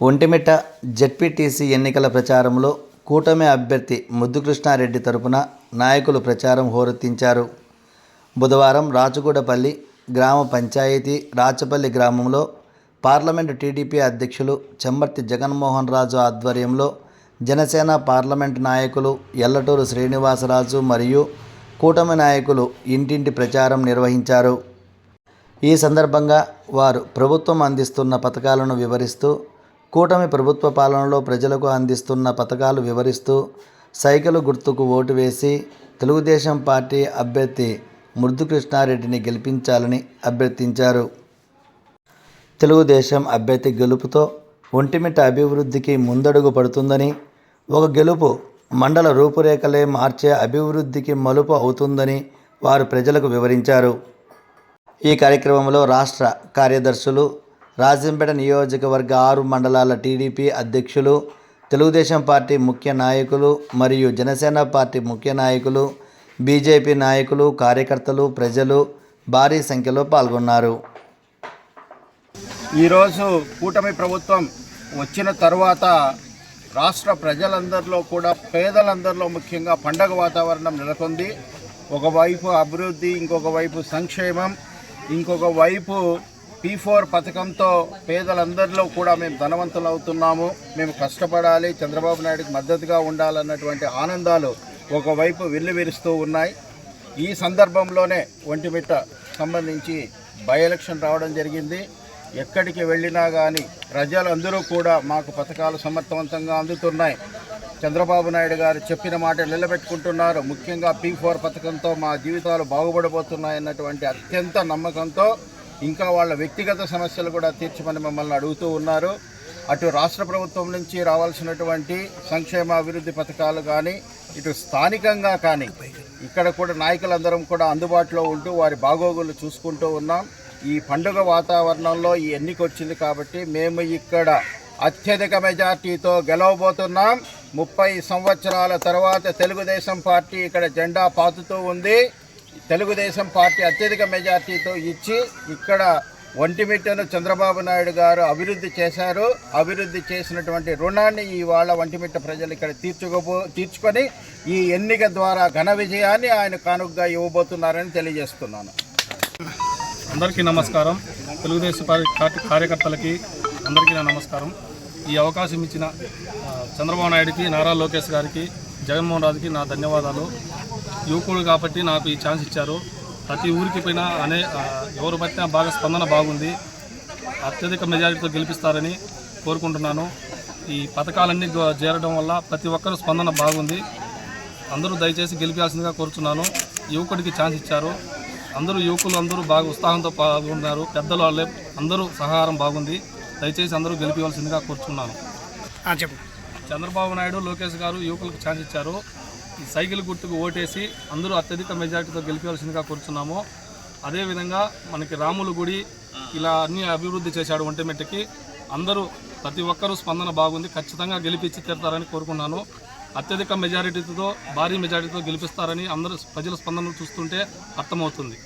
Vontimitta ZPTC ఎన్నికల ప్రచారంలో కూటమి అభ్యర్థి ముద్దుకృష్ణారెడ్డి తరపున నాయకులు ప్రచారం హోరెత్తించారు. బుధవారం రాచగూడపల్లి గ్రామ పంచాయతీ రాచపల్లి గ్రామంలో పార్లమెంటు టీడీపీ అధ్యక్షులు చెమ్మర్తి జగన్మోహన్ రాజు ఆధ్వర్యంలో జనసేన పార్లమెంటు నాయకులు ఎల్లటూరు శ్రీనివాసరాజు మరియు కూటమి నాయకులు ఇంటింటి ప్రచారం నిర్వహించారు. ఈ సందర్భంగా వారు ప్రభుత్వం అందిస్తున్న పథకాలను వివరిస్తూ కూటమి ప్రభుత్వ పాలనలో ప్రజలకు అందిస్తున్న పథకాలు వివరిస్తూ సైకిల్ గుర్తుకు ఓటు వేసి తెలుగుదేశం పార్టీ అభ్యర్థి మృదుకృష్ణారెడ్డిని గెలిపించాలని అభ్యర్థించారు. తెలుగుదేశం అభ్యర్థి గెలుపుతో ఒంటిమిట అభివృద్ధికి ముందడుగు పడుతుందని ఒక గెలుపు మండల రూపురేఖలే మార్చే అభివృద్ధికి మలుపు అవుతుందని వారు ప్రజలకు వివరించారు. ఈ కార్యక్రమంలో రాష్ట్ర కార్యదర్శులు రాజంపేట నియోజకవర్గ ఆరు మండలాల టీడీపీ అధ్యక్షులు తెలుగుదేశం పార్టీ ముఖ్య నాయకులు మరియు జనసేన పార్టీ ముఖ్య నాయకులు బీజేపీ నాయకులు కార్యకర్తలు ప్రజలు భారీ సంఖ్యలో పాల్గొన్నారు. ఈరోజు కూటమి ప్రభుత్వం వచ్చిన తర్వాత రాష్ట్ర ప్రజలందరిలో కూడా పేదలందరిలో ముఖ్యంగా పండగ వాతావరణం నెలకొంది. ఒకవైపు అభివృద్ధి ఇంకొక వైపు సంక్షేమం ఇంకొక వైపు పీ ఫోర్ పథకంతో పేదలందరిలో కూడా మేము ధనవంతులు అవుతున్నాము. మేము కష్టపడాలి చంద్రబాబు నాయుడుకి మద్దతుగా ఉండాలన్నటువంటి ఆనందాలు ఒకవైపు విల్లువిరుస్తూ ఉన్నాయి. ఈ సందర్భంలోనే ఒంటిమిట్ట సంబంధించి బై ఎలక్షన్ రావడం జరిగింది. ఎక్కడికి వెళ్ళినా కానీ ప్రజలందరూ కూడా మాకు పథకాలు సమర్థవంతంగా అందుతున్నాయి. చంద్రబాబు నాయుడు గారు చెప్పిన మాట నిలబెట్టుకుంటున్నారు. ముఖ్యంగా పీ ఫోర్ పథకంతో మా జీవితాలు బాగుపడబోతున్నాయన్నటువంటి అత్యంత నమ్మకంతో ఇంకా వాళ్ళ వ్యక్తిగత సమస్యలు కూడా తీర్చమని మమ్మల్ని అడుగుతూ ఉన్నారు. అటు రాష్ట్ర ప్రభుత్వం నుంచి రావాల్సినటువంటి సంక్షేమ అభివృద్ధి పథకాలు కానీ ఇటు స్థానికంగా కానీ ఇక్కడ కూడా నాయకులందరం కూడా అందుబాటులో ఉంటూ వారి బాగోగులు చూసుకుంటూ ఉన్నాం. ఈ పండుగ వాతావరణంలో ఈ ఎన్నిక వచ్చింది కాబట్టి మేము ఇక్కడ అత్యధిక మెజార్టీతో గెలవబోతున్నాం. ముప్పై సంవత్సరాల తర్వాత తెలుగుదేశం పార్టీ ఇక్కడ జెండా పాతుతూ ఉంది. తెలుగుదేశం పార్టీ అత్యధిక మెజార్టీతో ఇచ్చి ఇక్కడ ఒంటిమిట్టను చంద్రబాబు నాయుడు గారు అభివృద్ధి చేశారు. అభివృద్ధి చేసినటువంటి రుణాన్ని ఇవాళ ఒంటిమిట్ట ప్రజలు ఇక్కడ తీర్చుకోబో తీర్చుకొని ఈ ఎన్నిక ద్వారా ఘన విజయాన్ని ఆయన కానుకగా ఇవ్వబోతున్నారని తెలియజేస్తున్నాను. అందరికీ నమస్కారం. తెలుగుదేశం పార్టీ పార్టీ కార్యకర్తలకి అందరికీ నా నమస్కారం. ఈ అవకాశం ఇచ్చిన చంద్రబాబు నాయుడికి నారా లోకేష్ గారికి జగన్మోహన్ రాజుకి నా ధన్యవాదాలు. యువకుడు కాబట్టి నాకు ఈ ఛాన్స్ ఇచ్చారు. ప్రతి ఊరికి పోయినా అనే ఎవరు పట్టినా బాగా స్పందన బాగుంది. అత్యధిక మెజారిటీతో గెలిపిస్తారని కోరుకుంటున్నాను. ఈ పథకాలన్నీ చేరడం వల్ల ప్రతి ఒక్కరు స్పందన బాగుంది. అందరూ దయచేసి గెలిపాల్సిందిగా కోరుతున్నాను యువకుడికి ఛాన్స్ ఇచ్చారు. అందరూ యువకులు అందరూ బాగా ఉత్సాహంతో పాల్గొన్నారు. పెద్దలు వాళ్ళే అందరూ సహకారం బాగుంది. దయచేసి అందరూ గెలిపించవలసిందిగా కోరుచున్నాను. చెప్పు. చంద్రబాబు నాయుడు లోకేష్ గారు యువకులకు ఛాన్స్ ఇచ్చారు. సైకిల్ గుర్తుకు ఓటేసి అందరూ అత్యధిక మెజార్టీతో గెలిపించవలసిందిగా కోరుతున్నాము అదేవిధంగా మనకి రాముల గుడి ఇలా అన్ని అభివృద్ధి చేశాడు ఒంటిమెట్టకి అందరూ ప్రతి ఒక్కరూ స్పందన బాగుంది. ఖచ్చితంగా గెలిపించి తీరుతారని కోరుకున్నాను. అత్యధిక మెజారిటీతో భారీ మెజారిటీతో గెలిపిస్తారని అందరూ ప్రజల స్పందనలు చూస్తుంటే అర్థమవుతుంది.